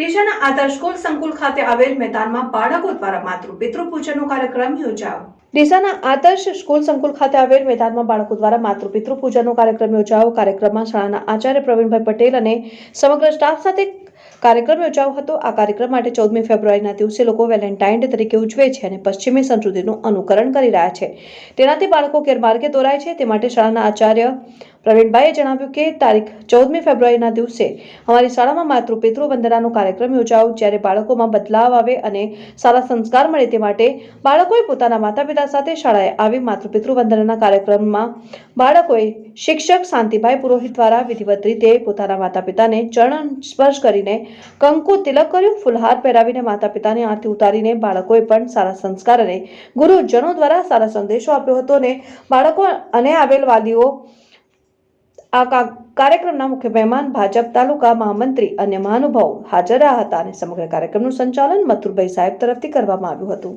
ડીસાના આદર્શ સ્કૂલ સંકુલ ખાતે આવેલ મેદાનમાં બાળકો દ્વારા માતૃ પિતૃ પૂજનનો કાર્યક્રમ યોજાયો. ડીસાના આદર્શ સ્કૂલ સંકુલ ખાતે આવેલ મેદાનમાં બાળકો દ્વારા માતૃ પિતૃ પૂજનનો કાર્યક્રમ યોજાયો. કાર્યક્રમમાં શાળાના આચાર્ય પ્રવીણભાઈ પટેલ અને સમગ્ર સ્ટાફ સાથે કાર્યક્રમ યોજાયો હતો. આ કાર્યક્રમ માટે ચૌદમી ફેબ્રુઆરીના દિવસે લોકો વેલેન્ટાઇન તરીકે ઉજવે છે અને પશ્ચિમી સંસ્કૃતિનું અનુકરણ કરી રહ્યા છે. તેનાથી બાળકો ગેરમાર્ગે દોરાય છે. તે માટે શાળાના આચાર્ય પ્રવીણભાઈએ જણાવ્યું કે તારીખ ચૌદમી ફેબ્રુઆરીના દિવસે અમારી શાળામાં માતૃ પિતૃ કાર્યક્રમ યોજાયો, જ્યારે બાળકોમાં બદલાવ આવે અને સારા સંસ્કાર મળે તે માટે બાળકોએ પોતાના માતા પિતા સાથે શાળાએ આવી માતૃ પિતૃ કાર્યક્રમમાં બાળકોએ શિક્ષક શાંતિભાઈ પુરોહિત દ્વારા વિધિવત રીતે પોતાના માતા પિતાને ચરણ સ્પર્શ કરીને કંકુ તિલક કર્યું, ફુલહાર પહેરાવીને માતા પિતાની આરતી ઉતારીને બાળકોએ પણ સારા સંસ્કાર અને ગુરુજનો દ્વારા સારા સંદેશો આપ્યો હતો અને બાળકો અને આવેલ વાલીઓ આ કાર્યક્રમના મુખ્ય મહેમાન ભાજપ તાલુકા મહામંત્રી અને મહાનુભાવો હાજર રહ્યા હતા અને સમગ્ર કાર્યક્રમનું સંચાલન મથુરભાઈ સાહેબ તરફથી કરવામાં આવ્યું હતું.